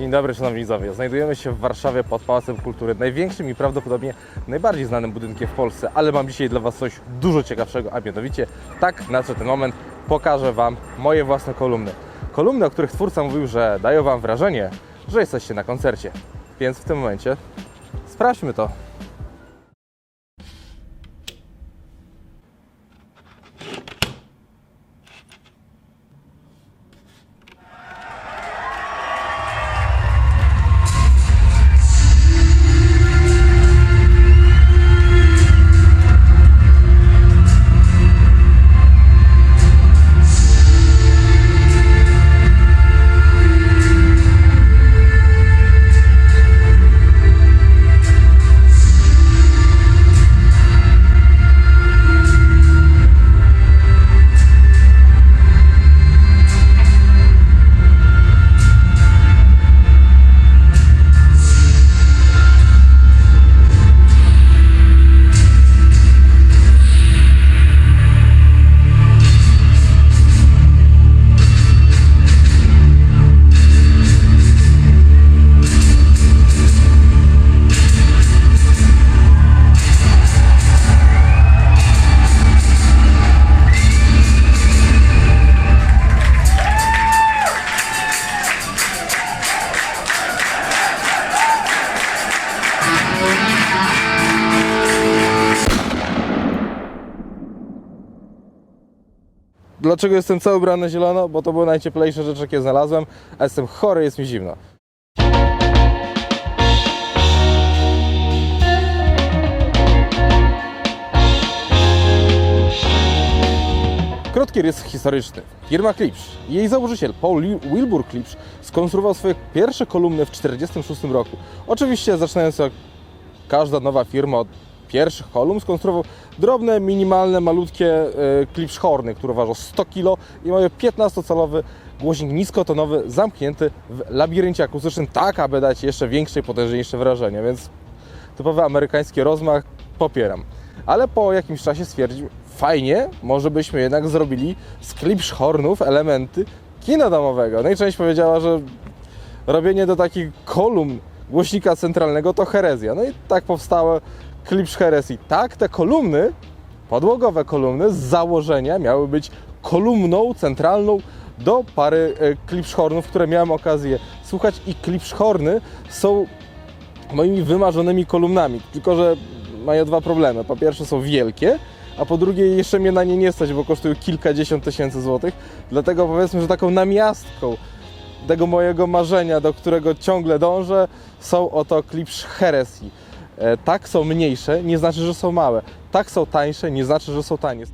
Dzień dobry, szanowni widzowie. Znajdujemy się w Warszawie pod Pałacem Kultury, największym i prawdopodobnie najbardziej znanym budynkiem w Polsce, ale mam dzisiaj dla Was coś dużo ciekawszego, a mianowicie tak nadszedł ten moment, pokażę Wam moje własne kolumny. Kolumny, o których twórca mówił, że dają Wam wrażenie, że jesteście na koncercie. Więc w tym momencie sprawdźmy to. Dlaczego jestem cały ubrany zielono? Bo to były najcieplejsze rzeczy, jakie znalazłem, a jestem chory, jest mi zimno. Krótki rys historyczny. Firma Klipsz jej założyciel Paul Wilbur Klipsz skonstruował swoje pierwsze kolumny w 1946 roku. Oczywiście zaczynając jak każda nowa firma od pierwszych kolumn skonstruował drobne, minimalne, malutkie e, Klipsz horny, które ważą 100 kg i mają 15-calowy głośnik niskotonowy zamknięty w labiryncie akustycznym tak, aby dać jeszcze większe i potężniejsze wrażenie, więc typowy amerykański rozmach popieram. Ale po jakimś czasie stwierdził, fajnie, może byśmy jednak zrobili z Klipsz hornów elementy kina domowego. No i część powiedziała, że robienie do takich kolumn głośnika centralnego to herezja. No i tak powstało Klipsz herezji. Tak, te kolumny, podłogowe kolumny z założenia miały być kolumną centralną do pary e, Klipsz hornów, które miałem okazję słuchać i Klipsz horny są moimi wymarzonymi kolumnami, tylko że mają dwa problemy. Po pierwsze są wielkie, a po drugie jeszcze mnie na nie nie stać, bo kosztują kilkadziesiąt tysięcy złotych. Dlatego powiedzmy, że taką namiastką tego mojego marzenia, do którego ciągle dążę, są oto Klipsz Heresy. E, Tak są mniejsze, nie znaczy, że są małe. Tak są tańsze, nie znaczy, że są tanie.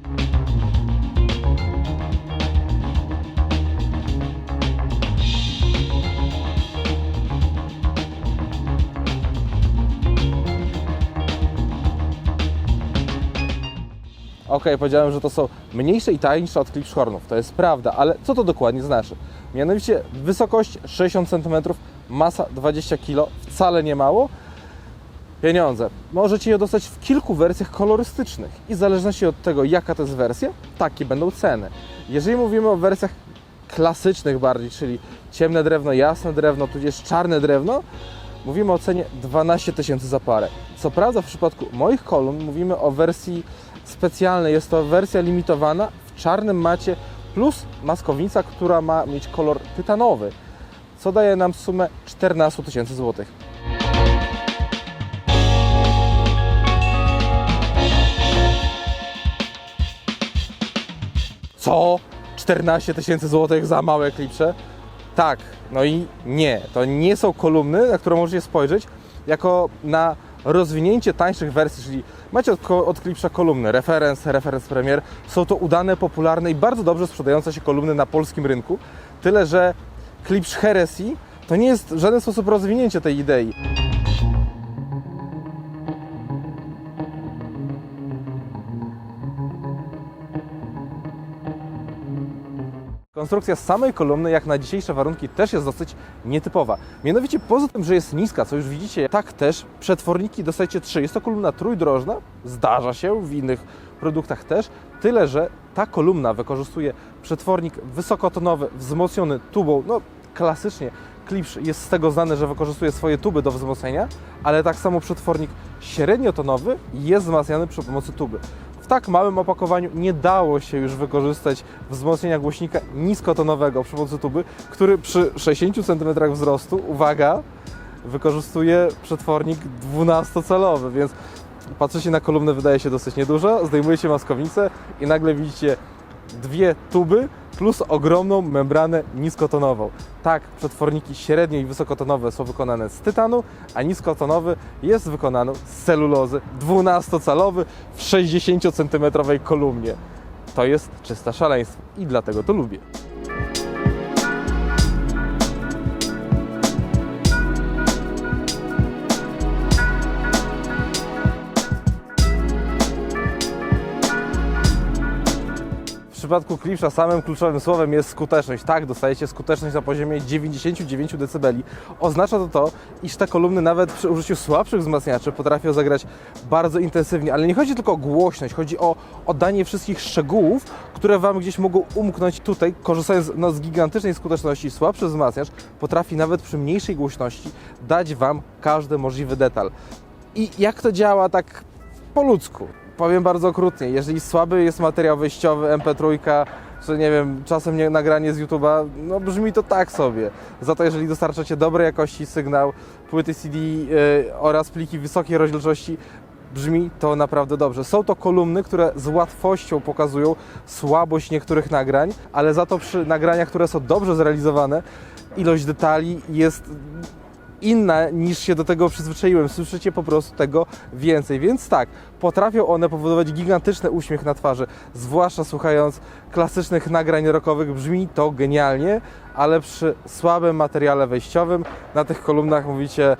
Okej, powiedziałem, że to są mniejsze i tańsze od Klipsz Hornów. To jest prawda, ale co to dokładnie znaczy? Mianowicie wysokość 60 cm, masa 20 kg, wcale nie mało. Pieniądze. Możecie je dostać w kilku wersjach kolorystycznych i w zależności od tego, jaka to jest wersja, takie będą ceny. Jeżeli mówimy o wersjach klasycznych bardziej, czyli ciemne drewno, jasne drewno, tudzież czarne drewno, mówimy o cenie 12 tysięcy za parę. Co prawda w przypadku moich kolumn mówimy o wersji specjalnej. Jest to wersja limitowana w czarnym macie plus maskownica, która ma mieć kolor tytanowy, co daje nam sumę 14 tysięcy złotych. Co? 14 tysięcy złotych za małe klipsze? Tak, no i nie. To nie są kolumny, na które możecie spojrzeć jako na rozwinięcie tańszych wersji, czyli macie od, od klipsza kolumny, reference, reference premier. Są to udane, popularne i bardzo dobrze sprzedające się kolumny na polskim rynku. Tyle, że klipsz Heresy to nie jest w żaden sposób rozwinięcie tej idei. Konstrukcja samej kolumny, jak na dzisiejsze warunki, też jest dosyć nietypowa. Mianowicie, poza tym, że jest niska, co już widzicie, tak też przetworniki dostajecie trzy. Jest to kolumna trójdrożna, zdarza się w innych produktach też, tyle że ta kolumna wykorzystuje przetwornik wysokotonowy, wzmocniony tubą, no klasycznie Klipsz jest z tego znany, że wykorzystuje swoje tuby do wzmocnienia, ale tak samo przetwornik średniotonowy jest wzmacniany przy pomocy tuby. W tak małym opakowaniu nie dało się już wykorzystać wzmocnienia głośnika niskotonowego przy pomocy tuby, który przy 60 cm wzrostu, uwaga, wykorzystuje przetwornik 12-calowy, więc patrzycie na kolumnę, wydaje się dosyć niedużo, zdejmujecie maskownicę i nagle widzicie dwie tuby plus ogromną membranę niskotonową. Tak, przetworniki średnio i wysokotonowe są wykonane z tytanu, a niskotonowy jest wykonany z celulozy 12-calowy w 60 cm kolumnie. To jest czyste szaleństwo i dlatego to lubię. Przypadku Clipsza samym kluczowym słowem jest skuteczność. Tak, dostajecie skuteczność na poziomie 99 dB. Oznacza to to, iż te kolumny nawet przy użyciu słabszych wzmacniaczy potrafią zagrać bardzo intensywnie, ale nie chodzi tylko o głośność, chodzi o oddanie wszystkich szczegółów, które Wam gdzieś mogą umknąć tutaj, korzystając no, z gigantycznej skuteczności. Słabszy wzmacniacz potrafi nawet przy mniejszej głośności dać Wam każdy możliwy detal. I jak to działa tak po ludzku? Powiem bardzo okrutnie, jeżeli słaby jest materiał wyjściowy, MP3, czy nie wiem, czasem nie, nagranie z YouTube'a, no brzmi to tak sobie. Za to jeżeli dostarczacie dobrej jakości sygnał, płyty CD y, oraz pliki wysokiej rozdzielczości, brzmi to naprawdę dobrze. Są to kolumny, które z łatwością pokazują słabość niektórych nagrań, ale za to przy nagraniach, które są dobrze zrealizowane, ilość detali jest inna niż się do tego przyzwyczaiłem. Słyszycie po prostu tego więcej. Więc tak, potrafią one powodować gigantyczny uśmiech na twarzy, zwłaszcza słuchając klasycznych nagrań rockowych. Brzmi to genialnie, ale przy słabym materiale wejściowym na tych kolumnach mówicie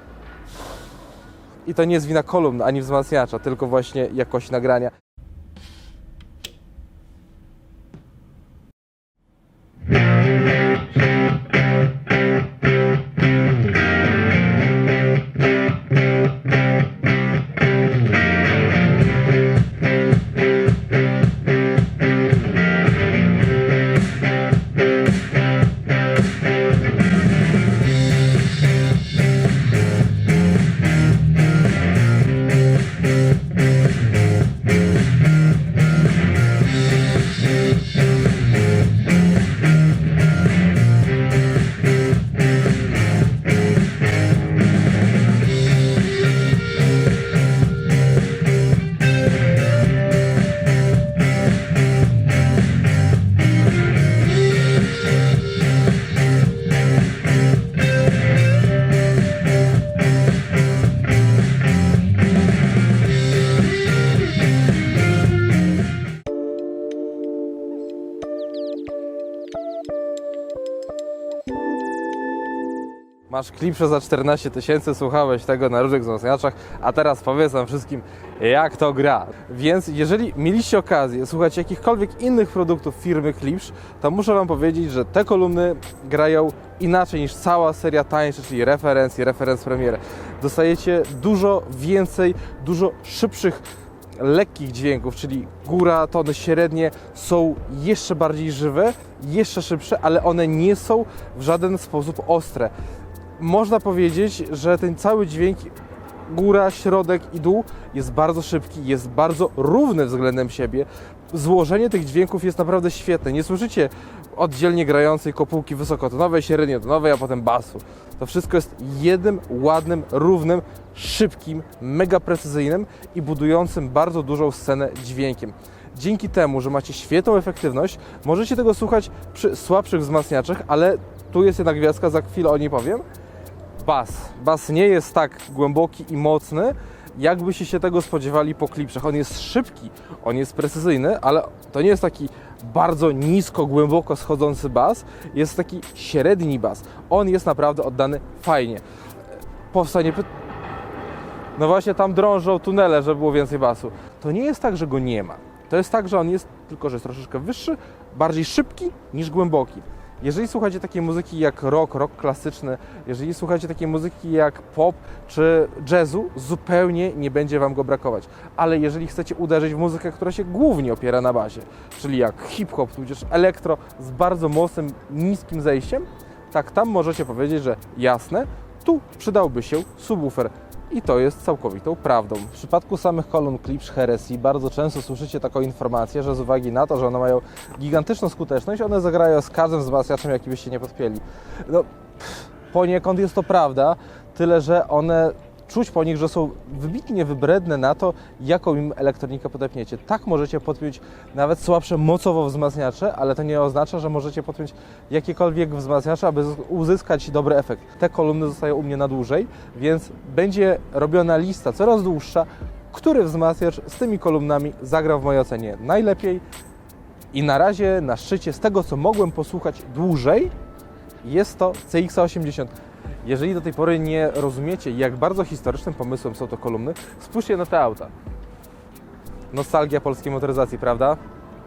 i to nie jest wina kolumn ani wzmacniacza, tylko właśnie jakość nagrania. Masz klipsze za 14 tysięcy, słuchałeś tego na różnych wzmacniaczach, a teraz powiedz nam wszystkim, jak to gra. Więc jeżeli mieliście okazję słuchać jakichkolwiek innych produktów firmy Klipsz, to muszę Wam powiedzieć, że te kolumny grają inaczej niż cała seria tańsza, czyli referencji, referenc premiery. Dostajecie dużo więcej, dużo szybszych lekkich dźwięków, czyli góra, tony średnie są jeszcze bardziej żywe, jeszcze szybsze, ale one nie są w żaden sposób ostre. Można powiedzieć, że ten cały dźwięk góra, środek i dół jest bardzo szybki, jest bardzo równy względem siebie. Złożenie tych dźwięków jest naprawdę świetne. Nie słyszycie oddzielnie grającej kopułki wysokotonowej, średniotonowej, a potem basu. To wszystko jest jednym, ładnym, równym, szybkim, mega precyzyjnym i budującym bardzo dużą scenę dźwiękiem. Dzięki temu, że macie świetną efektywność, możecie tego słuchać przy słabszych wzmacniaczach, ale tu jest jedna gwiazdka, za chwilę o niej powiem. Bas. Bas nie jest tak głęboki i mocny, jakbyście się tego spodziewali po klipszach. On jest szybki, on jest precyzyjny, ale to nie jest taki bardzo nisko, głęboko schodzący bas, jest taki średni bas. On jest naprawdę oddany fajnie. Powstanie pytanie. No właśnie tam drążą tunele, żeby było więcej basu. To nie jest tak, że go nie ma. To jest tak, że on jest, tylko że jest troszeczkę wyższy, bardziej szybki niż głęboki. Jeżeli słuchacie takiej muzyki jak rock, rock klasyczny, jeżeli słuchacie takiej muzyki jak pop czy jazzu, zupełnie nie będzie Wam go brakować. Ale jeżeli chcecie uderzyć w muzykę, która się głównie opiera na basie, czyli jak hip-hop, tudzież elektro z bardzo mocnym, niskim zejściem, tak tam możecie powiedzieć, że jasne, tu przydałby się subwoofer. I to jest całkowitą prawdą. W przypadku samych kolumn Klipsch Heresy bardzo często słyszycie taką informację, że z uwagi na to, że one mają gigantyczną skuteczność, one zagrają z każdym wzmacniaczem, jaki byście nie podpięli. No, poniekąd jest to prawda, tyle że one czuć po nich, że są wybitnie wybredne na to, jaką im elektronikę podepniecie. Tak możecie podpiąć nawet słabsze mocowo wzmacniacze, ale to nie oznacza, że możecie podpiąć jakiekolwiek wzmacniacze, aby uzyskać dobry efekt. Te kolumny zostają u mnie na dłużej, więc będzie robiona lista coraz dłuższa, który wzmacniacz z tymi kolumnami zagra w mojej ocenie najlepiej. I na razie na szczycie z tego, co mogłem posłuchać dłużej, jest to CX-80. Jeżeli do tej pory nie rozumiecie, jak bardzo historycznym pomysłem są to kolumny, spójrzcie na te auta. Nostalgia polskiej motoryzacji, prawda?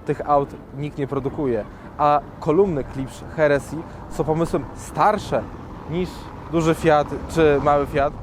Tych aut nikt nie produkuje, a kolumny Klipsch Heresy są pomysłem starsze niż duży Fiat czy mały Fiat,